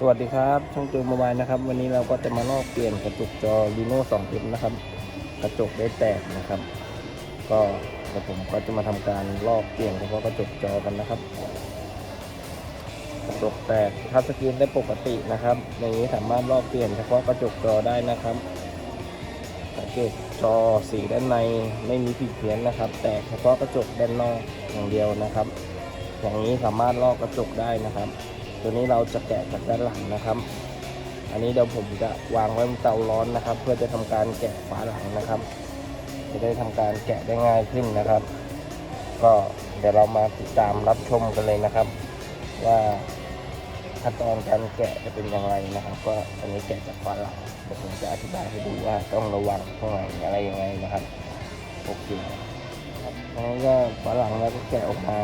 สวัสดีครับช่องจูมบายนะครับ วันนี้เราก็จะมาลอกเปลี่ยนกระจกจอ Reno 2 m นะครับ กระจกได้แตกนะครับ ก็ผมก็จะมาทำการลอกเปลี่ยนเฉพาะกระจกจอกันนะครับ กระจกแตกทัชสกรีนได้ปกตินะครับในนี้สามารถลอกเปลี่ยนเฉพาะกระจกจอได้นะครับกระจกตจอสีด้านในไม่มีผิดเพี้ยนนะครับ แตกเฉพาะกระจกด้านนอกอย่างเดียวนะครับ อย่างนี้สามารถลอกกระจกได้นะครับ ตัวนี้เราจะแกะจากด้านหลังนะครับ อันนี้เดี๋ยวผมจะวางไว้บนเตาร้อนนะครับ เพื่อจะทำการแกะฝาหลังนะครับ จะได้ทำการแกะได้ง่ายขึ้นนะครับ ก็เดี๋ยวเรามาติดตามรับชมกันเลยนะครับ ว่าขั้นตอนการแกะจะเป็นอย่างไรนะครับ ก็อันนี้แกะจากฝาหลังเดี๋ยวผมจะอธิบายให้ดูว่าต้องระวังตรงไหนอะไรยังไงนะครับโอเคครับอันนี้ก็ฝาหลังแล้วก็แกะออกมา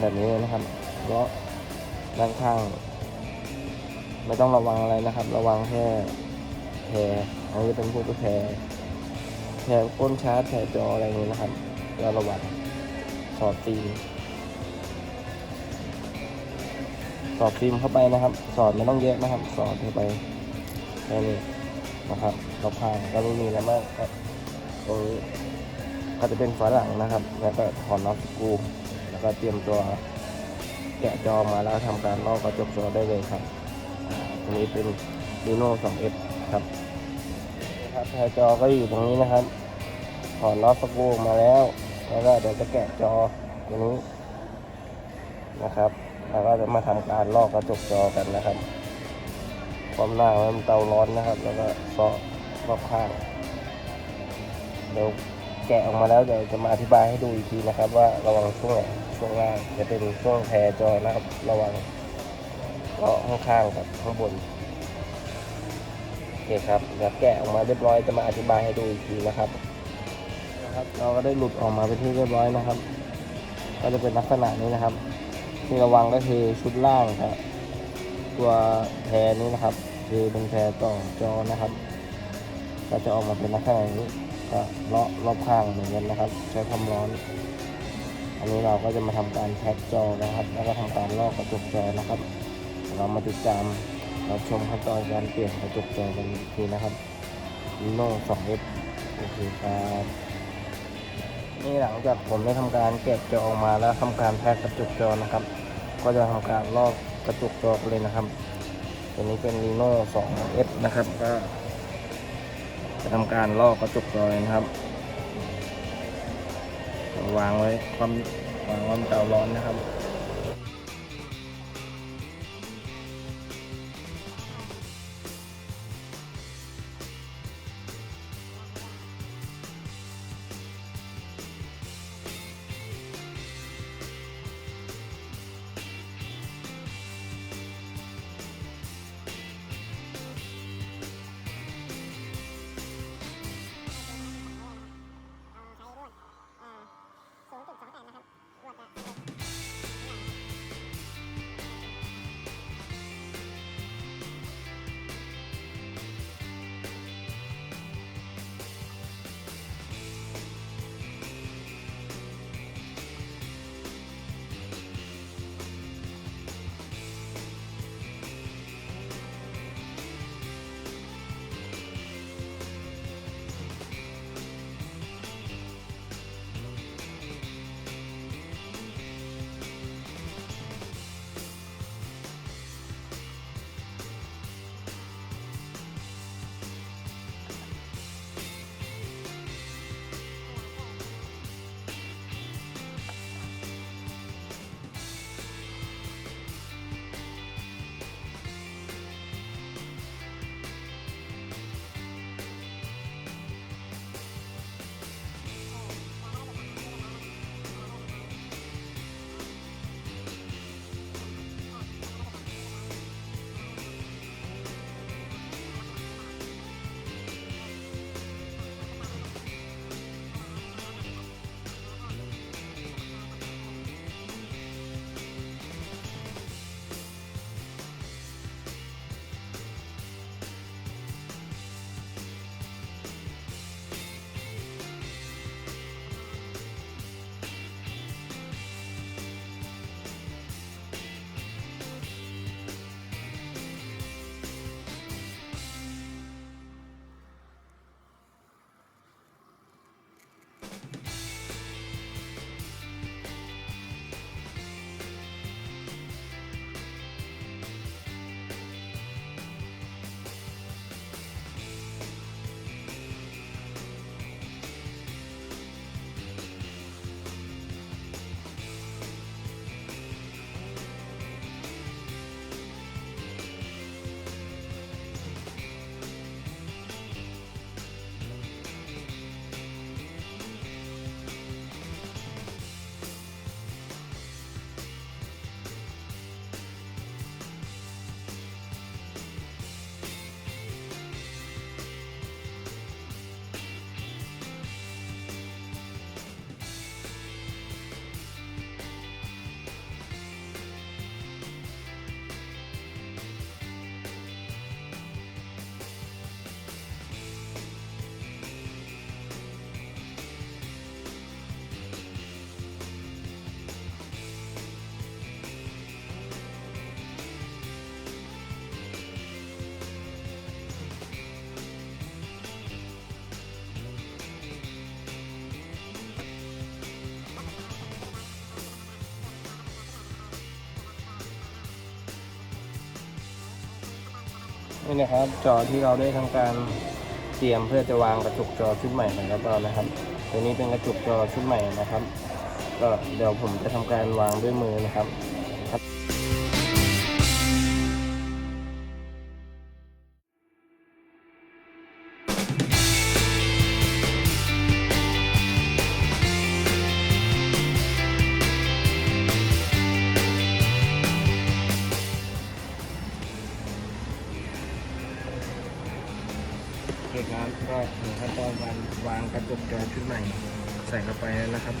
แบบนี้นะครับเลาะ ด้านข้าง ไม่ต้องระวังอะไรนะครับ ระวังแค่แพรอันนี้เป็นพวกแพรแพรก้นชาร์จแพรจออะไรอย่างนี้นะครับก็ระวังสอดฟิล์มสอดฟิล์มเข้าไปนะครับ สอดไม่ต้องเยอะนะครับ สอดเข้าไปแค่นี้นะครับเรอบข้างก็ไม่มีอะไรมากตรงนี้ก็จะเป็นฝาหลังนะครับ แล้วก็ถอนน็อตสกรูแล้วก็เตรียมตัว แกะจอมาแล้วทำการลอกกระจกจอได้เลยครับตรงนี้เป็น Reno 2F ครับครับแพรจอก็อยู่ตรงนี้นะครับถอนน็อตสกรูมาแล้ว แล้วก็เดี๋ยวจะแกะจอตรงนี้นะครับแล้วก็จะมาทำการลอกกระจกจอกันนะครับความหน้ามันเตาร้อนนะครับ แล้วก็ซอรอบข้างเดี๋ยวแกะออกมาแล้วเดี๋ยวจะมาอธิบายให้ดูอีกทีนะครับ ว่าระวังช่วงไหน ช่วงล่างจะเป็นช่วงแพรจอยนะครับ ระวังเลาะข้างๆกับข้างบนโอเคครับเดี๋ยวแกะออกมาเรียบร้อยจะมาอธิบายให้ดูอีกทีนะครับนะครับ เราก็ได้หลุดออกมาเป็นที่เรียบร้อยนะครับ ก็จะเป็นลักษณะนี้นะครับ ที่ระวังก็คือชุดล่างครับตัวแพรนี้นะครับ คือเป็นแพรต่อจอนะครับ ก็จะออกมาเป็นลักษณะนี้ก็เลาะรอบข้างเหมือนกันนะครับ ใช้ความร้อน อันนี้เราก็จะมาทำการแพ็กจอนะครับ แล้วก็ทำการลอกกระจกจอนะครับ เรามาติดตามรับชมขั้นตอนการเปลี่ยนกระจกจอกันอีกทีนะครับ Reno 2F โอเคครับนี่หลังจากผมได้ทำการแกะจอออกมาแล้วทำการแพ็กกระจกจอนะครับ ก็จะทำการลอกกระจกจอเลยนะครับ ตัวนี้เป็น Reno 2F นะครับ ก็จะทำการลอกกระจกจอเลยนะครับ วางไว้ความวางความเตาร้อนนะครับ นี่นะครับ จอที่เราได้ทำการเตรียมเพื่อจะวางกระจกจอชุดใหม่ของเรานะครับ ตัวนี้เป็นกระจกจอชุดใหม่นะครับ ก็เดี๋ยวผมจะทำการวางด้วยมือนะครับ ก็ถึงขั้นตอนการวางกระจกจอชุดใหม่ใส่เข้าไปแล้วนะครับ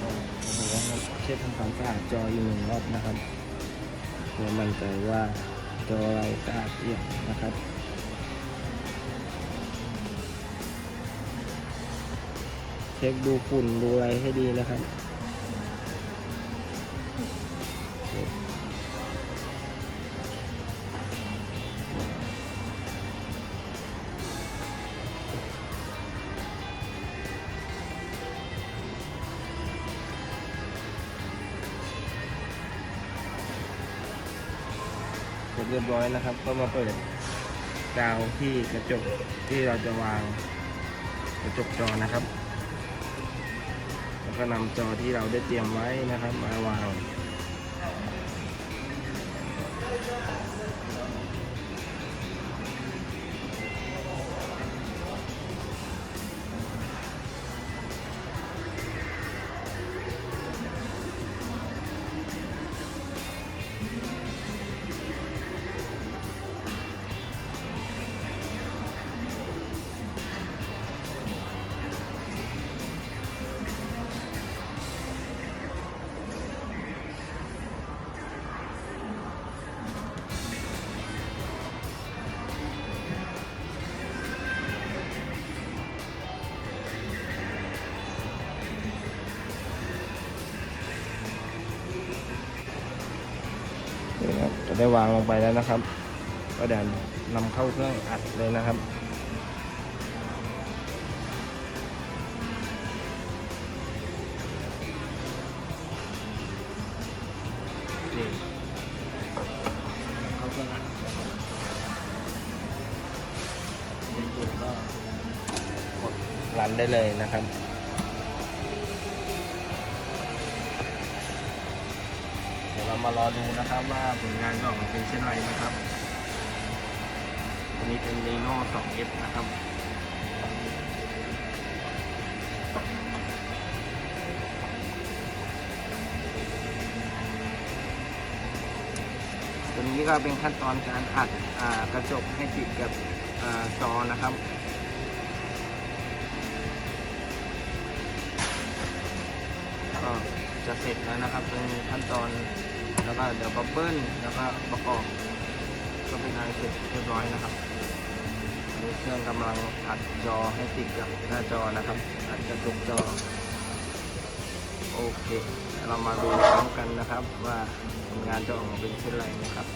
ก็ผมว่าเช็ดทำความสะอาดจออีกหนึ่งรอบนะครับเพื่อมั่นใจว่าจอเราสะอาดเอี่ยมนะครับเช็คดูฝุ่นดูอะไรให้ดีนะครับ ยบร้อยนะครับ ก็มาเปิดกาวที่กระจกที่เราจะวางกระจกจอนะครับ แล้วก็นำจอที่เราได้เตรียมไว้นะครับ มาวาง ได้วางลงไปแล้วนะครับ ก็เดี๋ยวนำเข้าเครื่องอัดเลยนะครับเข้าเครื่องอัดนะครับนี่คุณก็กดรันได้เลยนะครับ อดูนะครับว่าผลงานจะออกมาเป็นเช่นไรนะครับอันนี้เป็น Reno 2F นะครับตัวนี้ก็เป็นขั้นตอนการอัดกระจกให้ติดกับจอนะครับก็จะเสร็จแล้วนะครับเป็นขั้นตอน แล้วก็เดี๋ยวบับเบิ้ลแล้วก็ประกอบก็เป็นอันเสร็จเรียบร้อยนะครับนี่เครื่องกำลังอัดจอให้ติดกับหน้าจอนะครับอัดกระจกจอโอเคเรามาดูพร้อมกันนะครับ ว่าผลงานจะออกมาเป็นเช่นไรนะครับ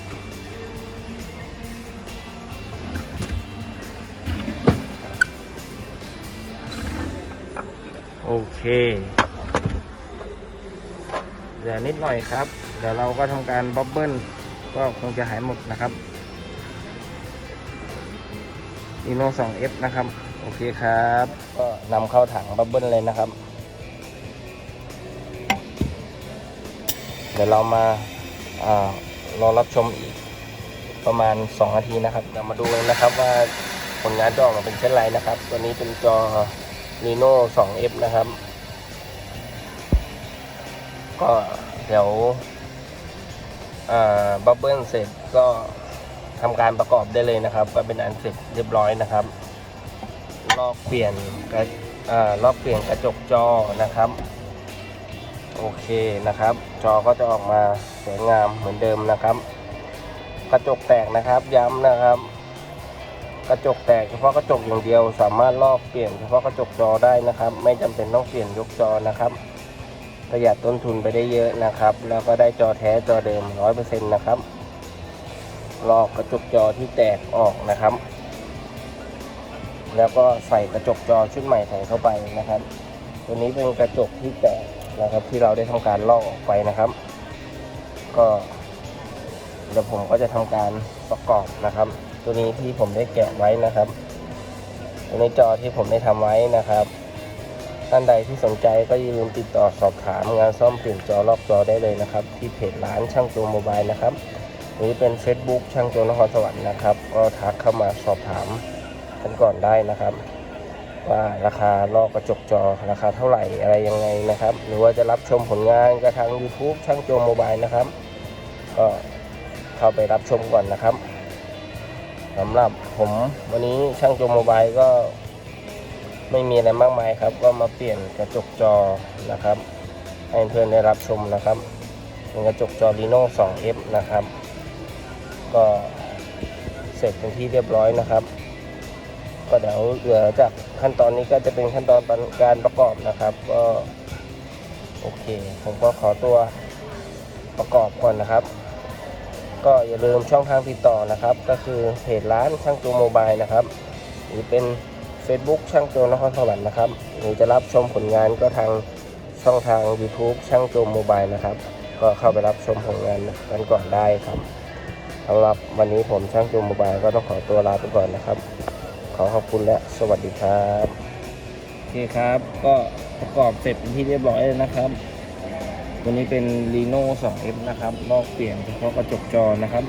โอเค ลือนิดหน่อยครับ เดี๋ยวเราก็ทำการบับเบิ้ลก็คงจะหายหมดนะครับอีโน 2F นะครับ โอเคครับ ก็นำเข้าถังบับเบิ้ลเลยนะครับ เดี๋ยวเรามาอารอรับชมอีกประมาณ 2 นาทีนะครับเดี๋ยวมาดูกันนะครับว่าผลงานจะออกมาเป็นเช่นไรนะครับ ตัวนี้เป็นจอ Reno 2F นะครับ ก็เดี๋ยวบับเบิ้ลเสร็จก็ทำการประกอบได้เลยนะครับ ก็เป็นอันเสร็จเรียบร้อยนะครับ ลอกเปลี่ยนกระลอกเปลี่ยนกระจกจอนะครับ โอเคนะครับ จอก็จะออกมาสวยงามเหมือนเดิมนะครับ กระจกแตกนะครับย้ำนะครับกระจกแตกเฉพาะกระจกอย่างเดียว สามารถลอกเปลี่ยนเฉพาะกระจกจอได้นะครับ ไม่จำเป็นต้องเปลี่ยนยกจอนะครับ ประหยัดต้นทุนไปได้เยอะนะครับ แล้วก็ได้จอแท้จอเดิมร้อยเปอร์เซ็นต์นะครับลอกกระจกจอที่แตกออกนะครับ แล้วก็ใส่กระจกจอชุดใหม่ใส่เข้าไปนะครับ ตัวนี้เป็นกระจกที่แตกนะครับ ที่เราได้ทำการลอกออกไปนะครับ ก็เดี๋ยวผมก็จะทำการประกอบนะครับ ตัวนี้ที่ผมได้แกะไว้นะครับ ตัวนี้จอที่ผมได้ทำไว้นะครับ ท่านใดที่สนใจก็อย่าลืมติดต่อสอบถามงานซ่อมเปลี่ยนจอรอบจอได้เลยนะครับ ที่เพจร้านช่างโจโมบายนะครับหรือเป็น Facebook ช่างโจนครสวรรค์นะครับก็ทักเข้ามาสอบถามกันก่อนได้นะครับ ว่าราคาลอกกระจกจอราคาเท่าไหร่อะไรยังไงนะครับ หรือว่าจะรับชมผลงานกระทาง YouTube ช่างโจโมบายนะครับก็เข้าไปรับชมก่อนนะครับสำหรับผมวันนี้ช่างโจโมบายก็ ไม่มีอะไรมากมายครับ ก็มาเปลี่ยนกระจกจอนะครับ ให้เพื่อนได้รับชมนะครับเป็นกระจกจอ Reno 2F นะครับ ก็เสร็จเป็นที่เรียบร้อยนะครับ ก็เดี๋ยวเหลือจากขั้นตอนนี้ก็จะเป็นขั้นตอนการประกอบนะครับ ก็โอเค ผมก็ขอตัวประกอบก่อนนะครับ ก็อย่าลืมช่องทางติดต่อนะครับ ก็คือเพจร้านช่างโจโมบายนะครับ หรือเป็น Facebook ช่างโจนครสวรรค์นะครับหรือจะรับชมผลงานก็ทางช่องทาง YouTube ช่างโจโมบายนะครับ ก็เข้าไปรับชมผลงานกันก่อนได้ครับสำหรับวันนี้ผมช่างโจโมบายก็ต้องขอตัวลาไปก่อนนะครับ ขอขอบคุณและสวัสดีครับโอเคครับ ก็ประกอบเสร็จเป็นที่เรียบร้อยแล้วนะครับตัวนี้เป็น Reno 2F นะครับลอกเปลี่ยนเฉพาะกระจกจอนะครับ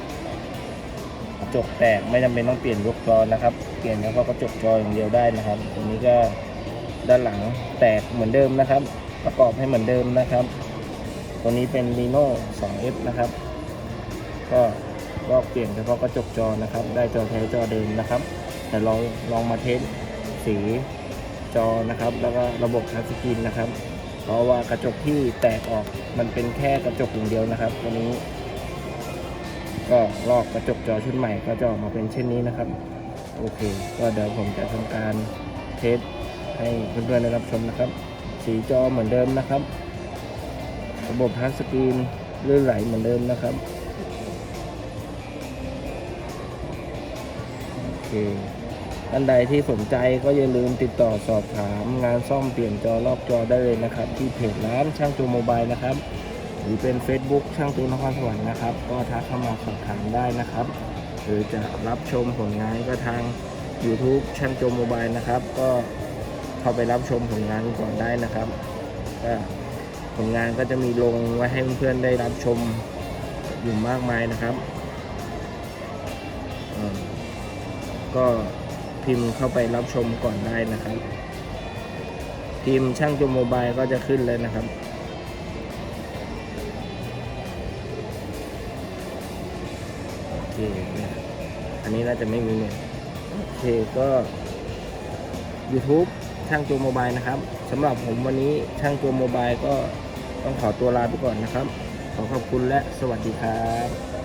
จกแตกไม่จำเป็นต้องเปลี่ยนยกจอนะครับ เปลี่ยนเฉพาะกระจกจออย่างเดียวได้นะครับตัวนี้ก็ด้านหลังแตกเหมือนเดิมนะครับ ประกอบให้เหมือนเดิมนะครับ ตัวนี้เป็น Reno 2F นะครับ ก็ลอกเปลี่ยนเฉพาะกระจกจอนะครับ ได้จอแท้จอเดิมนะครับ แต่ลองลองมาเทสสีจอนะครับ แล้วก็ระบบทัชสกรีนนะครับ เพราะว่ากระจกที่แตกออกมันเป็นแค่กระจกอย่างเดียวนะครับ ตัวนี้ ก็ลอกกระจกจอชุดใหม่ก็จะออกมาเป็นเช่นนี้นะครับ โอเค ก็เดี๋ยวผมจะทำการเทสให้เพื่อนๆได้รับชมนะครับ สีจอเหมือนเดิมนะครับ ระบบทัชสกรีนลื่นไหลเหมือนเดิมนะครับ โอเคท่านใดที่สนใจก็อย่าลืมติดต่อสอบถามงานซ่อมเปลี่ยนจอรอบจอได้เลยนะครับ ที่เพจร้านช่างจูโมบายนะครับ หรือเป็น Facebook ช่างตูนนครสวรรค์นะครับ ก็ทักเข้ามาสอบถามได้นะครับ หรือจะรับชมผลงานก็ทาง YouTube ช่างโจโมบายนะครับ ก็เข้าไปรับชมผลงานก่อนได้นะครับก็ผลงานก็จะมีลงไว้ให้เพื่อนๆได้รับชมอยู่มากมายนะครับ ก็พิมพ์เข้าไปรับชมก่อนได้นะครับพิมพ์ช่างโจโมบายก็จะขึ้นเลยนะครับ อันนี้น่าจะไม่มีเนี่ยโอเคก็ YouTube ช่างโจโมบายนะครับสำหรับผมวันนี้ช่างโจโมบายก็ต้องขอตัวลาไปก่อนนะครับ ขอขอบคุณและสวัสดีครับ